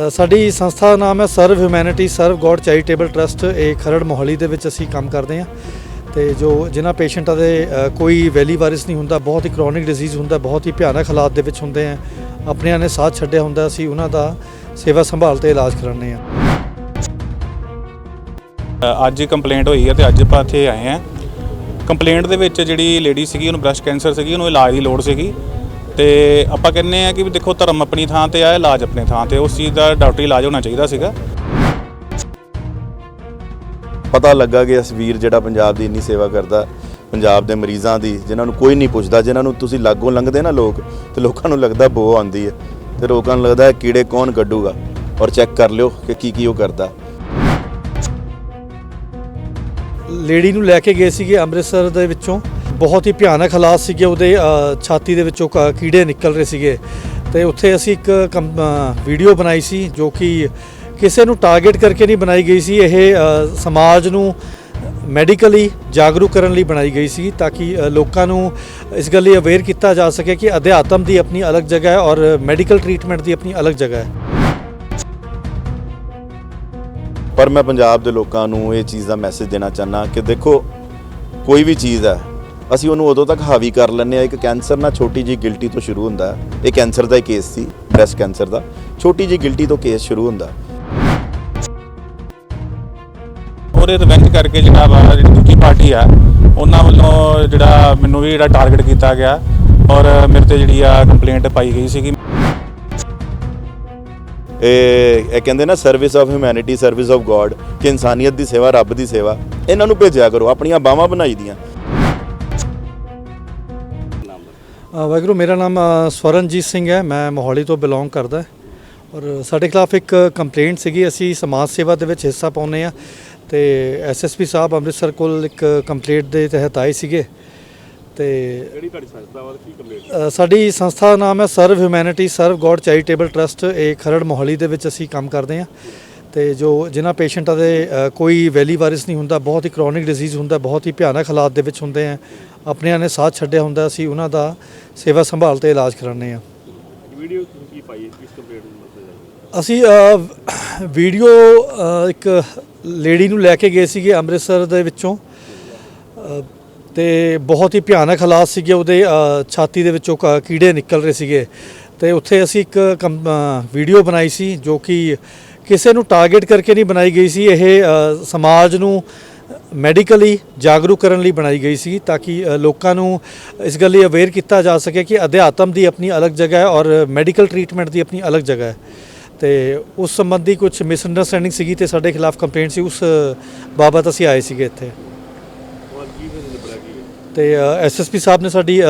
ਸਾਡੀ ਸੰਸਥਾ ਦਾ ਨਾਮ ਹੈ serve humanity serve God charitable trust ਇਹ ਖਰੜ ਮੋਹਾਲੀ ਦੇ ਵਿੱਚ ਅਸੀਂ ਕੰਮ ਕਰਦੇ ਹਾਂ ਤੇ ਜੋ ਜਿਨ੍ਹਾਂ ਪੇਸ਼ੈਂਟਾਂ ਦੇ ਕੋਈ ਵੈਲੀ ਵਾਇਰਸ ਨਹੀਂ ਹੁੰਦਾ, ਬਹੁਤ ਹੀ ਕ੍ਰੋਨਿਕ ਡਿਜ਼ੀਜ਼ ਹੁੰਦਾ, ਬਹੁਤ ਹੀ ਭਿਆਨਕ ਹਾਲਾਤ ਦੇ ਵਿੱਚ ਹੁੰਦੇ ਆ ਆਪਣਿਆਂ ਨੇ ਸਾਥ ਛੱਡਿਆ ਹੁੰਦਾ, ਅਸੀਂ ਉਹਨਾਂ ਦਾ ਸੇਵਾ ਸੰਭਾਲ ਤੇ ਇਲਾਜ ਕਰਾਉਂਦੇ ਆ ਅੱਜ ਕੰਪਲੇਂਟ ਹੋਈ ਹੈ ਤੇ ਅੱਜ ਆਪਾਂ ਇੱਥੇ ਆਏ ਆ ਕੰਪਲੇਂਟ ਦੇ ਵਿੱਚ ਜਿਹੜੀ ਲੇਡੀ ਸੀਗੀ, ਉਹਨੂੰ ਬ੍ਰੈਸਟ ਕੈਂਸਰ ਸੀਗੀ, ਉਹਨੂੰ ਇਲਾਜ ਦੀ ਲੋੜ ਸੀਗੀ। ਤੇ ਆਪਾਂ ਕਹਿੰਨੇ ਆ ਕਿ ਵੀ ਦੇਖੋ ਧਰਮ ਆਪਣੀ ਥਾਂ ਤੇ ਆ ਇਲਾਜ ਆਪਣੇ ਥਾਂ ਤੇ ਉਸ ਚੀਜ਼ ਦਾ ਡਾਕਟਰੀ ਇਲਾਜ ਹੋਣਾ ਚਾਹੀਦਾ ਸੀਗਾ। ਪਤਾ ਲੱਗਾ ਕਿ ਇਸ ਵੀਰ ਜਿਹੜਾ ਪੰਜਾਬ ਦੀ ਇੰਨੀ ਸੇਵਾ ਕਰਦਾ ਪੰਜਾਬ ਦੇ ਮਰੀਜ਼ਾਂ ਦੀ ਜਿਨ੍ਹਾਂ ਨੂੰ ਕੋਈ ਨਹੀਂ ਪੁੱਛਦਾ ਜਿਨ੍ਹਾਂ ਨੂੰ ਤੁਸੀਂ ਲਾਗੋਂ ਲੰਘਦੇ ਨਾ ਲੋਕ ਤੇ ਲੋਕਾਂ ਨੂੰ ਲੱਗਦਾ ਬੋ ਆਉਂਦੀ ਹੈ। ਤੇ ਲੋਕਾਂ ਨੂੰ ਲੱਗਦਾ ਹੈ ਕੀੜੇ ਕੌਣ ਕੱਢੂਗਾ? ਔਰ ਚੈੱਕ ਕਰ ਲਿਓ ਕਿ ਕੀ ਕੀ ਉਹ ਕਰਦਾ। ਲੇਡੀ ਨੂੰ ਲੈ ਕੇ ਗਏ ਸੀਗੇ ਅੰਮ੍ਰਿਤਸਰ ਦੇ ਵਿੱਚੋਂ। ਬਹੁਤ ਹੀ ਭਿਆਨਕ ਹਾਲਾਤ ਸੀਗੇ, ਉਹਦੇ ਛਾਤੀ ਦੇ ਵਿੱਚੋਂ ਕ- ਕੀੜੇ ਨਿਕਲ ਰਹੇ ਸੀਗੇ। ਤੇ ਉੱਥੇ ਅਸੀਂ ਇੱਕ ਕੰਮ- ਵੀਡੀਓ ਬਣਾਈ ਸੀ, ਜੋ ਕਿ ਕਿਸੇ ਨੂੰ ਟਾਰਗੇਟ ਕਰਕੇ ਨਹੀਂ ਬਣਾਈ ਗਈ ਸੀ। ਇਹ ਸਮਾਜ ਨੂੰ ਮੈਡੀਕਲੀ ਜਾਗਰੂਕ ਕਰਨ ਲਈ ਬਣਾਈ ਗਈ ਸੀ, ਤਾਂ ਕਿ ਲੋਕਾਂ ਨੂੰ ਇਸ ਗੱਲ ਲਈ ਅਵੇਅਰ ਕੀਤਾ ਜਾ ਸਕੇ ਕਿ ਅਧਿਆਤਮ ਦੀ ਆਪਣੀ ਅਲੱਗ ਜਗ੍ਹਾ ਹੈ ਔਰ ਮੈਡੀਕਲ ਟਰੀਟਮੈਂਟ ਦੀ ਆਪਣੀ ਅਲੱਗ ਜਗ੍ਹਾ ਹੈ। ਪਰ ਮੈਂ ਪੰਜਾਬ ਦੇ ਲੋਕਾਂ ਨੂੰ ਇਹ ਚੀਜ਼ ਦਾ ਮੈਸੇਜ ਦੇਣਾ ਚਾਹਨਾ ਕਿ ਦੇਖੋ, ਕੋਈ ਵੀ ਚੀਜ਼ ਹੈ ਅਸੀਂ ਉਹਨੂੰ ਉਦੋਂ ਤੱਕ ਹਾਵੀ ਕਰ ਲੈਂਦੇ ਆ ਇੱਕ ਕੈਂਸਰ ਨਾ ਛੋਟੀ ਜੀ ਗਿਲਟੀ ਤੋਂ ਸ਼ੁਰੂ ਹੁੰਦਾ ਇਹ ਕੈਂਸਰ ਦਾ ਹੀ ਕੇਸ ਸੀ ਬ੍ਰੈਸਟ ਕੈਂਸਰ ਦਾ। ਛੋਟੀ ਜੀ ਗਿਲਟੀ ਤੋਂ ਕੇਸ ਸ਼ੁਰੂ ਹੁੰਦਾ। ਉਹਦੇ ਰਿਵੈਂਜ ਕਰਕੇ ਜਿਹੜਾ ਵਾ ਜਿਹੜੀ ਦੂਜੀ ਪਾਰਟੀ ਆ ਉਹਨਾਂ ਵੱਲੋਂ ਜਿਹੜਾ ਮੈਨੂੰ ਵੀ ਜਿਹੜਾ ਟਾਰਗੇਟ ਕੀਤਾ ਗਿਆ ਔਰ ਮੇਰੇ ਤੇ ਜਿਹੜੀ ਆ ਕੰਪਲੇਂਟ ਪਾਈ ਗਈ ਸੀਗੀ। ਇਹ ਇਹ ਕਹਿੰਦੇ ਨਾ service of humanity service of God ਕਿ ਇਨਸਾਨੀਅਤ ਦੀ ਸੇਵਾ ਰੱਬ ਦੀ ਸੇਵਾ। ਇਹਨਾਂ ਨੂੰ ਭੇਜਿਆ ਕਰੋ ਆਪਣੀਆਂ ਬਾਹਾਂ ਬਣਾਈ ਦੀਆਂ। ਵਾਹਿਗੁਰੂ ਮੇਰਾ ਨਾਮ ਸਵਰਨਜੀਤ ਸਿੰਘ ਹੈ। ਮੈਂ ਮੋਹਾਲੀ ਤੋਂ ਬਿਲੋਂਗ ਕਰਦਾ ਔਰ ਸਾਡੇ ਖਿਲਾਫ ਇੱਕ ਕੰਪਲੇਂਟ ਸੀਗੀ। ਅਸੀਂ ਸਮਾਜ ਸੇਵਾ ਦੇ ਵਿੱਚ ਹਿੱਸਾ ਪਾਉਂਦੇ ਆ ਤੇ ਐਸਐਸਪੀ ਸਾਹਿਬ ਅੰਮ੍ਰਿਤਸਰ ਕੋਲ ਇੱਕ ਕੰਪਲੇਂਟ ਦੇ ਤਹਿਤ ਆਏ ਸੀਗੇ। ਤੇ ਕਿਹੜੀ ਤੁਹਾਡੀ ਸੰਸਥਾ ਵਾ ਤੇ ਕੀ ਕੰਪਲੇਂਟ ਅ, ਸਾਡੀ ਸੰਸਥਾ ਦਾ ਨਾਮ ਹੈ serve humanity serve God charitable trust ਇਹ ਖਰੜ ਮੋਹਾਲੀ ਦੇ ਵਿੱਚ ਅਸੀਂ ਕੰਮ ਕਰਦੇ ਹਾਂ। ਤੇ ਜੋ ਜਿਨ੍ਹਾਂ ਪੇਸ਼ੈਂਟਾਂ ਦੇ ਕੋਈ ਵੈਲੀ ਵਾਇਰਸ ਨਹੀਂ ਹੁੰਦਾ ਬਹੁਤ ਹੀ ਕ੍ਰੋਨਿਕ ਡਿਜ਼ੀਜ਼ ਹੁੰਦਾ ਬਹੁਤ ਹੀ ਭਿਆਨਕ ਹਾਲਾਤ ਦੇ ਵਿੱਚ ਹੁੰਦੇ ਆ। ਆਪਣਿਆਂ ਨੇ ਸਾਥ ਛੱਡਿਆ ਹੁੰਦਾ ਅਸੀਂ ਉਹਨਾਂ ਦਾ ਸੇਵਾ ਸੰਭਾਲ ਤੇ ਇਲਾਜ ਕਰਾਉਂਦੇ ਹਾਂ। ਵੀਡੀਓ ਤੁਸੀਂ ਕੀ ਪਾਈ ਹੈ? ਕਿਸ ਕੰਪਲੇਂਟ ਨੂੰ ਮਤਲਬ ਹੈ? ਅਸੀਂ ਵੀਡੀਓ ਇੱਕ ਲੇਡੀ ਨੂੰ ਲੈ ਕੇ ਗਏ ਸੀਗੇ ਅੰਮ੍ਰਿਤਸਰ ਦੇ ਵਿੱਚੋਂ। ਤੇ ਬਹੁਤ ਹੀ ਭਿਆਨਕ ਹਾਲਾਤ ਸੀਗੇ ਉਹਦੇ ਛਾਤੀ ਦੇ ਵਿੱਚੋਂ ਕੀੜੇ ਨਿਕਲ ਰਹੇ ਸੀਗੇ। ਤੇ ਉੱਥੇ ਅਸੀਂ ਇੱਕ ਵੀਡੀਓ ਬਣਾਈ ਸੀ ਜੋ ਕਿ ਕਿਸੇ ਨੂੰ ਟਾਰਗੇਟ ਕਰਕੇ ਨਹੀਂ ਬਣਾਈ ਗਈ ਸੀ ਇਹ ਸਮਾਜ ਨੂੰ ਮੈਡੀਕਲੀ ਜਾਗਰੂਕ ਕਰਨ ਲਈ ਬਣਾਈ ਗਈ ਸੀ ਤਾਂ ਕਿ ਲੋਕਾਂ ਨੂੰ ਇਸ ਗੱਲ ਲਈ ਅਵੇਅਰ ਕੀਤਾ ਜਾ ਸਕੇ ਕਿ ਅਧਿਆਤਮ ਦੀ ਆਪਣੀ ਅਲੱਗ ਜਗ੍ਹਾ ਹੈ ਔਰ ਮੈਡੀਕਲ ਟਰੀਟਮੈਂਟ ਦੀ ਆਪਣੀ ਅਲੱਗ ਜਗ੍ਹਾ ਹੈ। ਤੇ ਉਸ ਸੰਬੰਧੀ ਕੁਝ ਮਿਸਅੰਡਰਸਟੈਂਡਿੰਗ ਸੀਗੀ ਤੇ ਸਾਡੇ ਖਿਲਾਫ ਕੰਪਲੇਂਟ ਸੀ ਉਸ ਬਾਬਤ ਅਸੀਂ ਆਏ ਸੀਗੇ ਇੱਥੇ। ਤੇ ਐਸਐਸਪੀ ਸਾਹਿਬ ਨੇ ਸਾਡੀ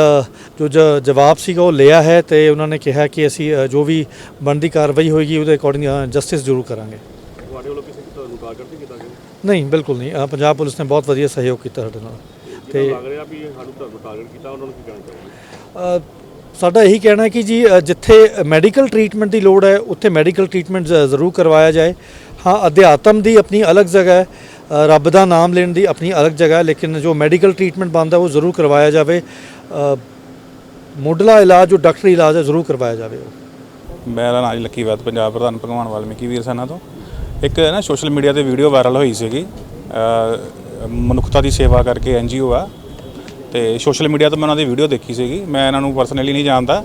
ਜੋ ਜਵਾਬ ਸੀਗਾ ਉਹ ਲਿਆ ਹੈ ਤੇ ਉਹਨਾਂ ਨੇ ਕਿਹਾ ਕਿ ਅਸੀਂ ਜੋ ਵੀ ਬਣਦੀ ਕਾਰਵਾਈ ਹੋਏਗੀ ਉਹਦੇ ਅਕੋਰਡਿੰਗ ਜਸਟਿਸ ਜ਼ਰੂਰ ਕਰਾਂਗੇ। ਤੁਹਾਡੇ ਵੱਲੋਂ ਕਿਸੇ ਤੁਹਾਨੂੰ ਨਹੀਂ ਕੀਤਾ ਗਿਆ? ਨਹੀਂ ਬਿਲਕੁਲ ਨਹੀਂ। ਪੰਜਾਬ ਪੁਲਿਸ ਨੇ ਬਹੁਤ ਵਧੀਆ ਸਹਿਯੋਗ ਕੀਤਾ ਸਾਡੇ ਨਾਲ। ਤੇ ਲੱਗ ਰਿਹਾ ਵੀ ਸਾਨੂੰ ਤੁਹਾਨੂੰ ਟਾਰਗੇਟ ਕੀਤਾ ਉਹਨਾਂ ਨੂੰ ਕੀ ਕਹਿਣਾ ਚਾਹੋਗੇ? ਅ, ਸਾਡਾ ਇਹੀ ਕਹਿਣਾ ਹੈ ਕਿ ਜੀ ਜਿੱਥੇ ਮੈਡੀਕਲ ਟਰੀਟਮੈਂਟ ਦੀ ਲੋੜ ਹੈ ਉੱਥੇ ਮੈਡੀਕਲ ਟਰੀਟਮੈਂਟ ਜ਼ਰੂਰ ਕਰਵਾਇਆ ਜਾਏ। ਹਾਂ ਅਧਿਆਤਮ ਦੀ ਆਪਣੀ ਅਲੱਗ ਜਗ੍ਹਾ ਹੈ ਰੱਬ ਦਾ ਨਾਮ ਲੈਣ ਦੀ ਆਪਣੀ ਅਲੱਗ ਜਗ੍ਹਾ ਹੈ ਲੇਕਿਨ ਜੋ ਮੈਡੀਕਲ ਟਰੀਟਮੈਂਟ ਬਣਦਾ ਉਹ ਜ਼ਰੂਰ ਕਰਵਾਇਆ ਜਾਵੇ। ਮੁੱਢਲਾ ਇਲਾਜ, ਜੋ ਡਾਕਟਰੀ ਇਲਾਜ ਹੈ, ਜ਼ਰੂਰ ਕਰਵਾਇਆ ਜਾਵੇ ਉਹ। ਮੇਰਾ ਨਾਮ ਜੀ ਲੱਕੀ ਵੈਦ, ਪੰਜਾਬ ਪ੍ਰਧਾਨ ਭਗਵਾਨ ਵਾਲਮੀਕੀ ਵੀਰ ਸੈਨਾ ਤੋਂ। ਇੱਕ ਨਾ ਸੋਸ਼ਲ ਮੀਡੀਆ ਤੇ ਵੀਡੀਓ ਵਾਇਰਲ ਹੋਈ ਸੀਗੀ। ਮਨੁੱਖਤਾ ਦੀ ਸੇਵਾ ਕਰਕੇ ਐਨਜੀਓ ਆ। ਤੇ ਸੋਸ਼ਲ ਮੀਡੀਆ ਤੋਂ ਮੈਂ ਉਹਨਾਂ ਦੀ ਵੀਡੀਓ ਦੇਖੀ ਸੀਗੀ। ਮੈਂ ਇਹਨਾਂ ਨੂੰ ਪਰਸਨਲੀ ਨਹੀਂ ਜਾਣਦਾ।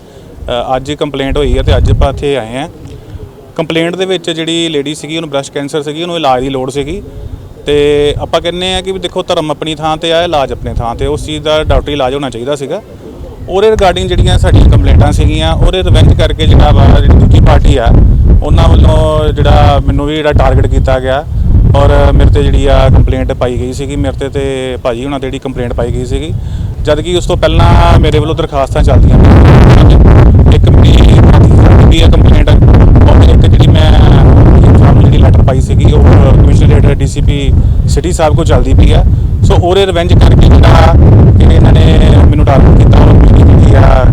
ਅੱਜ ਕੰਪਲੇਂਟ ਹੋਈ ਹੈ ਤੇ ਅੱਜ ਆਪਾਂ ਇੱਥੇ ਆਏ ਆ ਕੰਪਲੇਂਟ ਦੇ ਵਿੱਚ ਜਿਹੜੀ ਲੇਡੀ ਸੀਗੀ, ਉਹਨੂੰ ਬ੍ਰੈਸਟ ਕੈਂਸਰ ਸੀਗੀ, ਉਹਨੂੰ ਇਲਾਜ ਦੀ ਲੋੜ ਸੀਗੀ। ਤੇ ਆਪਾਂ ਕਹਿੰਨੇ ਆ ਕਿ ਵੀ ਦੇਖੋ ਧਰਮ ਆਪਣੀ ਥਾਂ ਤੇ ਆ, ਇਲਾਜ ਆਪਣੇ ਥਾਂ ਤੇ ਉਸ ਚੀਜ਼ ਦਾ ਡਾਕਟਰੀ ਇਲਾਜ ਹੋਣਾ ਚਾਹੀਦਾ ਸੀਗਾ। ਉਹਦੇ ਰਿਗਾਰਡਿੰਗ ਜਿਹੜੀਆਂ ਸਾਡੀਆਂ ਕੰਪਲੇਂਟਾਂ ਸੀਗੀਆਂ, ਉਹਦੇ ਰਿਵੈਂਜ ਕਰਕੇ ਜਿਹੜਾ ਵਾ ਜਿਹੜੀ ਦੂਜੀ ਪਾਰਟੀ ਆ, ਉਹਨਾਂ ਵੱਲੋਂ ਜਿਹੜਾ ਮੈਨੂੰ ਵੀ ਜਿਹੜਾ ਟਾਰਗੇਟ ਕੀਤਾ ਗਿਆ ਔਰ ਮੇਰੇ ਤੇ ਜਿਹੜੀ ਆ ਕੰਪਲੇਂਟ ਪਾਈ ਗਈ ਸੀਗੀ, ਮੇਰੇ ਤੇ ਤੇ ਭਾਜੀ ਉਹਨਾਂ ਤੇ ਜਿਹੜੀ ਕੰਪਲੇਂਟ ਪਾਈ ਗਈ ਸੀਗੀ। ਜਦ ਕਿ ਉਸ ਤੋਂ ਪਹਿਲਾਂ ਮੇਰੇ ਵੱਲੋਂ ਦਰਖਾਸਤਾਂ ਚੱਲਦੀਆਂ ਇੱਕ ਮੇਰੀ ਵੀ ਆ ਕੰਪਲੇਂਟ ਔਰ ਇੱਕ ਜਿਹੜੀ ਮੈਂ ਤੁਹਾਨੂੰ ਜਿਹੜੀ ਲੈਟਰ ਪਾਈ ਸੀਗੀ, ਉਹ ਕਮਿਸ਼ਨਰੇਟ ਡੀਸੀਪੀ ਸਿਟੀ ਸਾਹਿਬ ਕੋਲ ਚੱਲਦੀ ਪਈ ਆ। ਸੋ ਉਹਦੇ ਰਿਵੈਂਜ ਕਰਕੇ ਜਿਹੜਾ ਕਿ ਇਹਨਾਂ ਨੇ ਮੈਨੂੰ ਟਾਰਗੇਟ ਕੀਤਾ, ਔਰ ਆ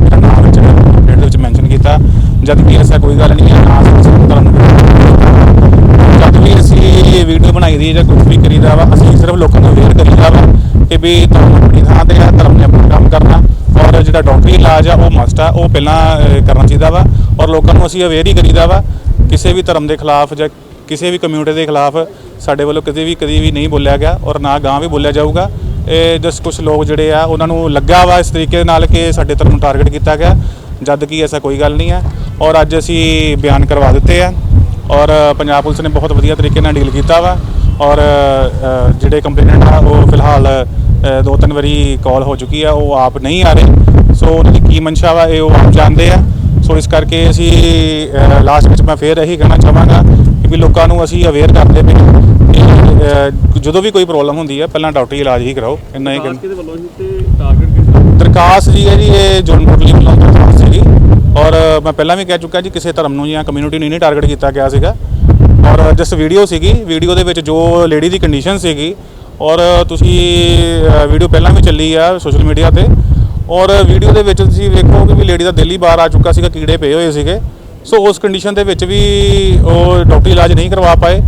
ਮੇਰਾ ਨਾਮ ਵਿੱਚ ਡੇਟ ਦੇ ਵਿੱਚ ਮੈਂਸ਼ਨ ਕੀਤਾ। ਜਦ ਕਿ ਐਸਾ ਕੋਈ ਗੱਲ ਨਹੀਂ ਹੈ ਨਾ ਅਸੀਂ ਕਿਸੇ ਧਰਮ ਜਦ ਵੀ ਅਸੀਂ ਵੀਡੀਓ ਬਣਾਈ ਦੀ ਜਾਂ ਕੁਝ ਵੀ ਕਰੀਦਾ ਵਾ, ਅਸੀਂ ਸਿਰਫ ਲੋਕਾਂ ਨੂੰ ਅਵੇਅਰ ਕਰੀਦਾ ਵਾ ਕਿ ਵੀ ਧਰਮ ਆਪਣੀ ਥਾਂ ਤੇ ਆ, ਧਰਮ ਨੇ ਆਪਣਾ ਕੰਮ ਕਰਨਾ। ਔਰ ਜਿਹੜਾ ਡਾਕਟਰੀ ਇਲਾਜ ਆ, ਉਹ ਮਸਟ ਆ, ਉਹ ਪਹਿਲਾਂ ਕਰਨਾ ਚਾਹੀਦਾ ਵਾ। ਔਰ ਲੋਕਾਂ ਨੂੰ ਅਸੀਂ ਅਵੇਅਰ ਹੀ ਕਰੀਦਾ ਵਾ, ਕਿਸੇ ਵੀ ਧਰਮ ਦੇ ਖਿਲਾਫ ਜਾਂ ਕਿਸੇ ਵੀ ਕਮਿਊਨਿਟੀ ਦੇ ਖਿਲਾਫ ਸਾਡੇ ਵੱਲੋਂ ਕਦੇ ਵੀ, ਕਦੀ ਵੀ ਨਹੀਂ ਬੋਲਿਆ ਗਿਆ। ਔਰ ਨਾ ਗਾਂ ਵੀ ਬੋਲਿਆ ਜਾਊਗਾ। ਇਹ ਜਸ ਕੁਝ ਲੋਕ ਜਿਹੜੇ ਆ, ਉਹਨਾਂ ਨੂੰ ਲੱਗਾ ਵਾ ਇਸ ਤਰੀਕੇ ਦੇ ਨਾਲ ਕਿ ਸਾਡੇ ਧਰਮ ਨੂੰ ਟਾਰਗੇਟ ਕੀਤਾ ਗਿਆ, ਜਦ ਕਿ ਐਸਾ ਕੋਈ ਗੱਲ ਨਹੀਂ ਹੈ। ਔਰ ਅੱਜ ਅਸੀਂ ਬਿਆਨ ਕਰਵਾ ਦਿੱਤੇ ਆ, ਔਰ ਪੰਜਾਬ ਪੁਲਿਸ ਨੇ ਬਹੁਤ ਵਧੀਆ ਤਰੀਕੇ ਨਾਲ ਡੀਲ ਕੀਤਾ ਵਾ, ਔਰ ਜਿਹੜੇ ਕੰਪਲੇਨੈਂਟ ਆ, ਉਹ ਫਿਲਹਾਲ ਦੋ ਤਿੰਨ ਵਾਰੀ ਕਾਲ ਹੋ ਚੁੱਕੀ ਆ, ਉਹ ਆਪ ਨਹੀਂ ਆ ਰਹੇ। ਸੋ ਉਹਨਾਂ ਦੀ ਕੀ ਮਨਸ਼ਾ ਵਾ, ਇਹ ਉਹ ਆਪ ਜਾਣਦੇ ਆ। ਸੋ ਇਸ ਕਰਕੇ ਅਸੀਂ ਲਾਸਟ ਵਿੱਚ ਮੈਂ ਫੇਰ ਇਹੀ ਕਹਿਣਾ ਚਾਹਾਂਗਾ ਕਿ ਲੋਕਾਂ ਨੂੰ ਅਸੀਂ ਅਵੇਅਰ ਕਰਦੇ ਪਏ ਜਦੋਂ ਵੀ ਕੋਈ ਪ੍ਰੋਬਲਮ ਹੁੰਦੀ ਹੈ ਪਹਿਲਾਂ ਡਾਕਟਰੀ ਇਲਾਜ ਹੀ ਕਰਾਓ ਇੰਨਾ ਹੀ ਕਾਰ ਕਹਿਣਾ। ਕਿਹਦੇ ਵੱਲੋਂ ਸੀ ਤੇ ਟਾਰਗੇਟ ਕਿਸ ਦਾ ਜੀ ਹੈ ਜੀ ਇਹ ਜੋਨ ਕੋਟਲੀ ਵੱਲੋਂ ਦਰਖਾਸਤ ਸੀਗੀ। ਔਰ ਮੈਂ ਪਹਿਲਾਂ ਵੀ ਕਹਿ ਚੁੱਕਾ ਜੀ ਕਿਸੇ ਧਰਮ ਨੂੰ ਜਾਂ ਕਮਿਊਨਿਟੀ ਨੂੰ ਨਹੀਂ ਟਾਰਗੇਟ ਕੀਤਾ ਗਿਆ ਸੀਗਾ। ਔਰ ਜਸ ਵੀਡੀਓ ਸੀਗੀ ਵੀਡੀਓ ਦੇ ਵਿੱਚ ਜੋ ਲੇਡੀ ਦੀ ਕੰਡੀਸ਼ਨ ਸੀਗੀ ਔਰ ਤੁਸੀਂ ਵੀਡੀਓ ਪਹਿਲਾਂ ਵੀ ਚੱਲੀ ਆ ਸੋਸ਼ਲ ਮੀਡੀਆ ਤੇ। ਔਰ ਵੀਡੀਓ ਦੇ ਵਿੱਚ ਤੁਸੀਂ ਵੇਖੋ ਕਿ ਵੀ ਲੇਡੀ ਦਾ ਦਿਲ ਹੀ ਬਾਹਰ ਆ ਚੁੱਕਾ ਸੀਗਾ ਕੀੜੇ ਪਏ ਹੋਏ ਸੀਗੇ। ਸੋ ਉਸ ਕੰਡੀਸ਼ਨ ਦੇ ਵਿੱਚ ਵੀ ਉਹ ਡਾਕਟਰੀ ਇਲਾਜ ਨਹੀਂ ਕਰਵਾ ਪਾਏ।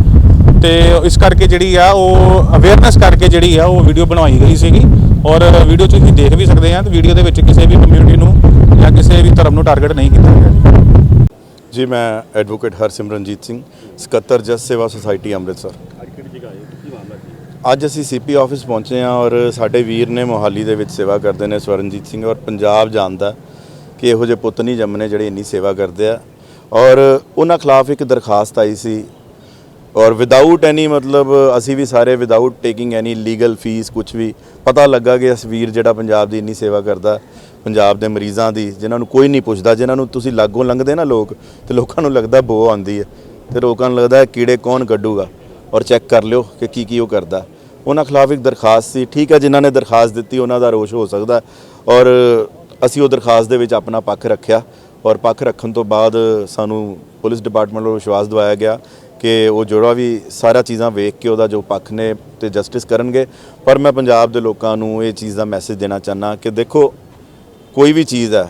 ਤੇ ਇਸ ਕਰਕੇ ਜਿਹੜੀ ਆ ਉਹ ਅਵੇਅਰਨੈਸ ਕਰਕੇ ਜਿਹੜੀ ਆ ਉਹ ਵੀਡੀਓ ਬਣਾਈ ਗਈ ਸੀਗੀ। ਔਰ ਵੀਡੀਓ 'ਚ ਤੁਸੀਂ ਦੇਖ ਵੀ ਸਕਦੇ ਆ ਤੇ ਵੀਡੀਓ ਦੇ ਵਿੱਚ ਕਿਸੇ ਵੀ ਕਮਿਊਨਿਟੀ ਨੂੰ ਜਾਂ ਕਿਸੇ ਵੀ ਧਰਮ ਨੂੰ ਟਾਰਗੇਟ ਨਹੀਂ ਕੀਤਾ ਗਿਆ। ਜੀ ਮੈਂ ਐਡਵੋਕੇਟ ਹਰਸਿਮਰਨਜੀਤ ਸਿੰਘ ਸਕੱਤਰ ਜਸ ਸੇਵਾ ਸੁਸਾਇਟੀ ਅੰਮ੍ਰਿਤਸਰ। ਅੱਜ ਅਸੀਂ ਸੀਪੀ ਆਫਿਸ ਪਹੁੰਚੇ ਹਾਂ ਔਰ ਸਾਡੇ ਵੀਰ ਨੇ ਮੋਹਾਲੀ ਦੇ ਵਿੱਚ ਸੇਵਾ ਕਰਦੇ ਨੇ ਸਵਰਨਜੀਤ ਸਿੰਘ ਔਰ ਪੰਜਾਬ ਜਾਣਦਾ ਕਿ ਇਹੋ ਜਿਹੇ ਪੁੱਤ ਨਹੀਂ ਜੰਮਨੇ ਜਿਹੜੇ ਇੰਨੀ ਸੇਵਾ ਕਰਦੇ ਆ। ਔਰ ਉਹਨਾਂ ਖਿਲਾਫ ਇੱਕ ਦਰਖਾਸਤ ਆਈ ਸੀ ਔਰ ਵਿਦਆਊਟ ਐਨੀ ਮਤਲਬ ਅਸੀਂ ਵੀ ਸਾਰੇ without taking any legal fee ਕੁਝ ਵੀ, ਪਤਾ ਲੱਗਾ ਕਿ ਇਸ ਵੀਰ ਜਿਹੜਾ ਪੰਜਾਬ ਦੀ ਇੰਨੀ ਸੇਵਾ ਕਰਦਾ, ਪੰਜਾਬ ਦੇ ਮਰੀਜ਼ਾਂ ਦੀ, ਜਿਨ੍ਹਾਂ ਨੂੰ ਕੋਈ ਨਹੀਂ ਪੁੱਛਦਾ, ਜਿਨ੍ਹਾਂ ਨੂੰ ਤੁਸੀਂ ਲਾਗੋਂ ਲੰਘਦੇ ਨਾ ਲੋਕ, ਤੇ ਲੋਕਾਂ ਨੂੰ ਲੱਗਦਾ ਬੋ ਆਉਂਦੀ ਹੈ, ਤੇ ਲੋਕਾਂ ਨੂੰ ਲੱਗਦਾ ਕੀੜੇ ਕੌਣ ਕੱਢੂਗਾ, ਔਰ ਚੈੱਕ ਕਰ ਲਿਓ ਕਿ ਕੀ ਕੀ ਉਹ ਕਰਦਾ। ਉਹਨਾਂ ਖਿਲਾਫ ਇੱਕ ਦਰਖਾਸਤ ਸੀ, ਠੀਕ ਹੈ ਜਿਨ੍ਹਾਂ ਨੇ ਦਰਖਾਸਤ ਦਿੱਤੀ, ਉਹਨਾਂ ਦਾ ਰੋਸ਼ ਹੋ ਸਕਦਾ, ਔਰ ਅਸੀਂ ਉਹ ਦਰਖਾਸਤ ਦੇ ਵਿੱਚ ਆਪਣਾ ਪੱਖ ਰੱਖਿਆ, ਔਰ ਪੱਖ ਰੱਖਣ ਤੋਂ ਬਾਅਦ ਸਾਨੂੰ ਪੁਲਿਸ ਡਿਪਾਰਟਮੈਂਟ ਵੱਲੋਂ ਵਿਸ਼ਵਾਸ ਦਿਵਾਇਆ ਗਿਆ ਕਿ ਉਹ ਜਿਹੜਾ ਵੀ ਸਾਰਾ ਚੀਜ਼ਾਂ ਵੇਖ ਕੇ ਉਹਦਾ ਜੋ ਪੱਖ ਨੇ ਤੇ ਜਸਟਿਸ ਕਰਨਗੇ। ਪਰ ਮੈਂ ਪੰਜਾਬ ਦੇ ਲੋਕਾਂ ਨੂੰ ਇਹ ਚੀਜ਼ ਦਾ ਮੈਸੇਜ ਦੇਣਾ ਚਾਹਨਾ ਕਿ ਦੇਖੋ, ਕੋਈ ਵੀ ਚੀਜ਼ ਹੈ,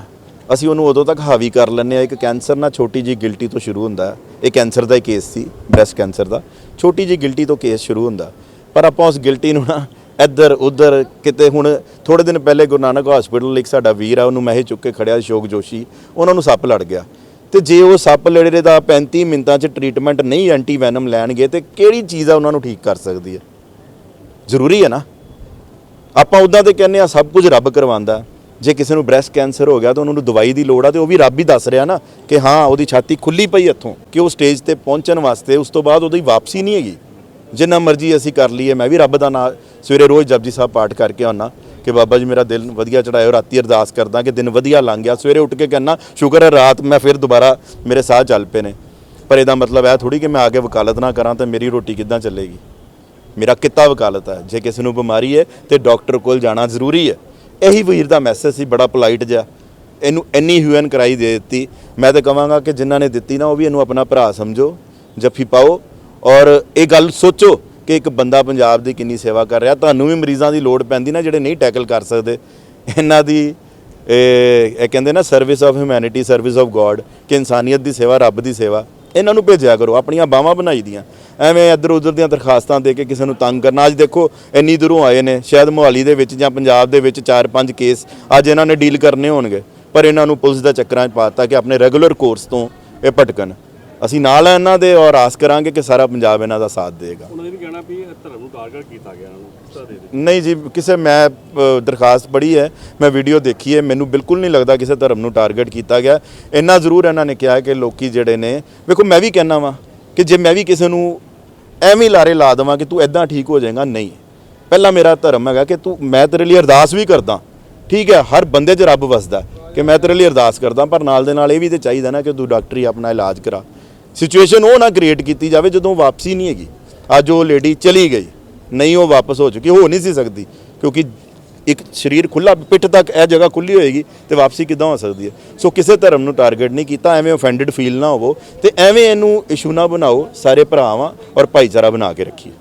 ਅਸੀਂ ਉਹਨੂੰ ਉਦੋਂ ਤੱਕ ਹਾਵੀ ਕਰ ਲੈਂਦੇ ਆ ਇੱਕ ਕੈਂਸਰ ਨਾ ਛੋਟੀ ਜੀ ਗਿਲਟੀ ਤੋਂ ਸ਼ੁਰੂ ਹੁੰਦਾ ਇਹ ਕੈਂਸਰ ਦਾ ਹੀ ਕੇਸ ਸੀ ਬ੍ਰੈਸਟ ਕੈਂਸਰ ਦਾ। ਛੋਟੀ ਜੀ ਗਿਲਟੀ ਤੋਂ ਕੇਸ ਸ਼ੁਰੂ ਹੁੰਦਾ ਪਰ ਆਪਾਂ ਉਸ ਗਿਲਟੀ ਨੂੰ ਨਾ ਇੱਧਰ, ਉੱਧਰ ਕਿਤੇ ਹੁਣ ਥੋੜੇ ਦਿਨ ਪਹਿਲੇ ਗੁਰੂ ਨਾਨਕ ਹਸਪੀਟਲ ਇੱਕ ਸਾਡਾ ਵੀਰ ਆ, ਉਹਨੂੰ ਮੈਂ ਹੀ ਚੁੱਕ ਕੇ ਖੜਿਆ ਸ਼ੋਕ ਜੋਸ਼ੀ, ਉਹਨਾਂ ਨੂੰ ਸੱਪ ਲੜ ਗਿਆ। ਤੇ ਜੇ ਉਹ ਸੱਪ ਲੜੇ ਦਾ 35 ਮਿੰਟਾਂ 'ਚ ਟ੍ਰੀਟਮੈਂਟ ਨਹੀਂ ਐਂਟੀ ਵੈਨਮ ਲੈਣਗੇ, ਤੇ ਕਿਹੜੀ ਚੀਜ਼ ਆ ਉਹਨਾਂ ਨੂੰ ਠੀਕ ਕਰ ਸਕਦੀ ਹੈ? ਜ਼ਰੂਰੀ ਹੈ ਨਾ? ਆਪਾਂ ਉਦਾਂ ਤੇ ਕਹਿੰਦੇ ਆ, ਸਭ ਕੁਝ ਰੱਬ ਕਰਵਾਉਂਦਾ। ਜੇ ਕਿਸੇ ਨੂੰ ਬ੍ਰੈਸਟ ਕੈਂਸਰ ਹੋ ਗਿਆ ਤਾਂ ਉਹਨਾਂ ਨੂੰ ਦਵਾਈ ਦੀ ਲੋੜ ਆ, ਤੇ ਉਹ ਵੀ ਰੱਬ ਹੀ ਦੱਸ ਰਿਹਾ ਨਾ ਕਿ ਹਾਂ, ਉਹਦੀ ਛਾਤੀ ਖੁੱਲੀ ਪਈ ਇੱਥੋਂ, ਕਿ ਉਹ ਸਟੇਜ ਤੇ ਪਹੁੰਚਣ ਵਾਸਤੇ ਉਸ ਤੋਂ ਬਾਅਦ ਉਹਦੀ ਵਾਪਸੀ ਨਹੀਂ ਹੈਗੀ। ਜਿੰਨਾ ਮਰਜ਼ੀ ਅਸੀਂ ਕਰ ਲਈਏ, ਮੈਂ ਵੀ ਰੱਬ ਦਾ ਨਾਮ ਸਵੇਰੇ ਰੋਜ਼ ਜਪਜੀ ਸਾਹਿਬ ਪਾਠ ਕਰਕੇ ਆਉਣਾ ਕਿ ਬਾਬਾ ਜੀ ਮੇਰਾ ਦਿਲ ਵਧੀਆ ਚੜਾਇਓ, ਰਾਤੀ ਅਰਦਾਸ ਕਰਦਾ ਕਿ ਦਿਨ ਵਧੀਆ ਲੰਘ ਗਿਆ। ਸਵੇਰੇ ਉੱਠ ਕੇ ਕਹਿੰਨਾ, ਸ਼ੁਕਰ ਹੈ ਰਾਤ ਮੈਂ ਫਿਰ ਦੁਬਾਰਾ ਮੇਰੇ ਸਾਹ ਚੱਲ ਪਏ ਨੇ। ਪਰ ਇਹਦਾ ਮਤਲਬ ਇਹ ਥੋੜੀ ਕਿ ਮੈਂ ਆ ਕੇ ਵਕਾਲਤ ਨਾ ਕਰਾਂ ਤਾਂ ਮੇਰੀ ਰੋਟੀ ਕਿੱਦਾਂ ਚੱਲੇਗੀ? ਮੇਰਾ ਕਿੱਤਾ ਵਕਾਲਤ ਹੈ। ਜੇ ਕਿਸੇ ਨੂੰ ਬਿਮਾਰੀ ਹੈ ਤੇ ਡਾਕਟਰ ਕੋਲ ਜਾਣਾ ਜ਼ਰੂਰੀ ਹੈ। ਇਹੀ ਵੀਰ ਦਾ ਮੈਸੇਜ ਸੀ, ਬੜਾ ਪੋਲਾਈਟ ਜਿਹਾ। ਇਹਨੂੰ ਇੰਨੀ ਹਿਊਐਨ ਕਰਾਈ ਦੇ ਦਿੱਤੀ। ਮੈਂ ਤਾਂ ਕਹਾਂਗਾ ਕਿ ਜਿਨ੍ਹਾਂ ਨੇ ਦਿੱਤੀ ਨਾ, ਉਹ ਵੀ ਇਹਨੂੰ ਆਪਣਾ ਭਰਾ ਸਮਝੋ, ਜੱਫੀ ਪਾਓ। ਔਰ ਇਹ ਗੱਲ ਸੋਚੋ। ਕਿ ਇੱਕ ਬੰਦਾ ਪੰਜਾਬ ਦੀ ਕਿੰਨੀ ਸੇਵਾ ਕਰ ਰਿਹਾ, ਤੁਹਾਨੂੰ ਵੀ ਮਰੀਜ਼ਾਂ ਦੀ ਲੋੜ ਪੈਂਦੀ ਨਾ ਜਿਹੜੇ ਨਹੀਂ ਟੈਕਲ ਕਰ ਸਕਦੇ। ਇਹਨਾਂ ਦੀ, ਇਹ ਇਹ ਕਹਿੰਦੇ ਨਾ service of humanity service of God ਕਿ ਇਨਸਾਨੀਅਤ ਦੀ ਸੇਵਾ, ਰੱਬ ਦੀ ਸੇਵਾ। ਇਹਨਾਂ ਨੂੰ ਭੇਜਿਆ ਕਰੋ, ਆਪਣੀਆਂ ਬਾਹਾਂ ਬਣਾਈ ਦੀਆਂ। ਐਵੇਂ ਇੱਧਰ ਉੱਧਰ ਦੀਆਂ ਦਰਖਾਸਤਾਂ ਦੇ ਕੇ ਕਿਸੇ ਨੂੰ ਤੰਗ ਕਰਨਾ। ਅੱਜ ਦੇਖੋ, ਇੰਨੀ ਦੂਰੋਂ ਆਏ ਨੇ, ਸ਼ਾਇਦ ਮੋਹਾਲੀ ਦੇ ਵਿੱਚ ਜਾਂ ਪੰਜਾਬ ਦੇ ਵਿੱਚ 4-5 ਕੇਸ ਅੱਜ ਇਹਨਾਂ ਨੇ ਡੀਲ ਕਰਨੇ ਹੋਣਗੇ। ਪਰ ਇਹਨਾਂ ਨੂੰ ਪੁਲਿਸ ਦਾ ਚੱਕਰਾਂ 'ਚ ਪਾਤਾ ਕਿ ਆਪਣੇ ਰੈਗੂਲਰ ਕੋਰਸ ਤੋਂ ਇਹ ਭਟਕਣ। ਅਸੀਂ ਨਾਲ ਆ ਇਹਨਾਂ ਦੇ ਔਰ ਆਸ ਕਰਾਂਗੇ ਕਿ ਸਾਰਾ ਪੰਜਾਬ ਇਹਨਾਂ ਦਾ ਸਾਥ ਦੇਗਾ। ਉਹਨਾਂ ਨੇ ਵੀ ਕਹਿਣਾ ਵੀ ਧਰਮ ਨੂੰ ਟਾਰਗੇਟ ਕੀਤਾ ਗਿਆ ਇਹਨਾਂ ਨੂੰ ਕਿਸ ਦੇ ਦੇ ਨਹੀਂ ਜੀ ਕਿਸੇ ਮੈਂ ਦਰਖਾਸਤ ਪੜ੍ਹੀ ਹੈ ਮੈਂ ਵੀਡੀਓ ਦੇਖੀ ਹੈ ਮੈਨੂੰ ਬਿਲਕੁਲ ਨਹੀਂ ਲੱਗਦਾ ਕਿਸੇ ਧਰਮ ਨੂੰ ਟਾਰਗੇਟ ਕੀਤਾ ਗਿਆ। ਇੰਨਾ ਜ਼ਰੂਰ ਇਹਨਾਂ ਨੇ ਕਿਹਾ ਕਿ ਲੋਕੀ ਜਿਹੜੇ ਨੇ ਵੇਖੋ ਮੈਂ ਵੀ ਕਹਿਣਾ ਵਾਂ ਕਿ ਜੇ ਮੈਂ ਵੀ ਕਿਸੇ ਨੂੰ ਐਵੇਂ ਲਾਰੇ ਲਾ ਦੇਵਾਂ ਕਿ ਤੂੰ ਐਦਾਂ ਠੀਕ ਹੋ ਜਾਏਗਾ ਨਹੀਂ। ਪਹਿਲਾ ਮੇਰਾ ਧਰਮ ਹੈਗਾ ਕਿ ਤੂੰ ਮੈਂ ਤੇਰੇ ਲਈ ਅਰਦਾਸ ਵੀ ਕਰਦਾ। ਠੀਕ ਹੈ ਹਰ ਬੰਦੇ 'ਚ ਰੱਬ ਵਸਦਾ ਕਿ ਮੈਂ ਤੇਰੇ ਲਈ ਅਰਦਾਸ ਕਰਦਾ ਪਰ ਨਾਲ ਦੇ ਨਾਲ ਇਹ ਵੀ ਤੇ ਚਾਹੀਦਾ ਨਾ ਕਿ ਤੂੰ ਡਾਕਟਰੀ ਆਪਣਾ ਇਲਾਜ ਕਰਾ। ਸਿਚੁਏਸ਼ਨ ਉਹ ਨਾ ਕ੍ਰੀਏਟ ਕੀਤੀ ਜਾਵੇ ਜਦੋਂ ਵਾਪਸੀ ਨਹੀਂ ਹੈਗੀ। ਅੱਜ ਉਹ ਲੇਡੀ ਚਲੀ ਗਈ। ਨਹੀਂ ਉਹ ਵਾਪਸ ਹੋ ਚੁੱਕੀ, ਹੋ ਨਹੀਂ ਸੀ ਸਕਦੀ। ਕਿਉਂਕਿ ਇੱਕ ਸਰੀਰ ਖੁੱਲਾ ਪਿੱਠ ਤੱਕ ਇਹ ਜਗ੍ਹਾ ਖੁੱਲੀ ਹੋਏਗੀ ਤੇ ਵਾਪਸੀ ਕਿੱਦਾਂ ਹੋ ਸਕਦੀ ਹੈ? ਸੋ ਕਿਸੇ ਧਰਮ ਨੂੰ ਟਾਰਗੇਟ ਨਹੀਂ ਕੀਤਾ, ਐਵੇਂ ਆਫੈਂਡਡ ਫੀਲ ਨਾ ਹੋਵੋ ਤੇ ਐਵੇਂ ਇਹਨੂੰ ਇਸ਼ੂ ਨਾ ਬਣਾਓ, ਸਾਰੇ ਭਰਾਵਾਂ ਔਰ ਭਾਈਚਾਰਾ ਬਣਾ ਕੇ ਰੱਖੀਏ।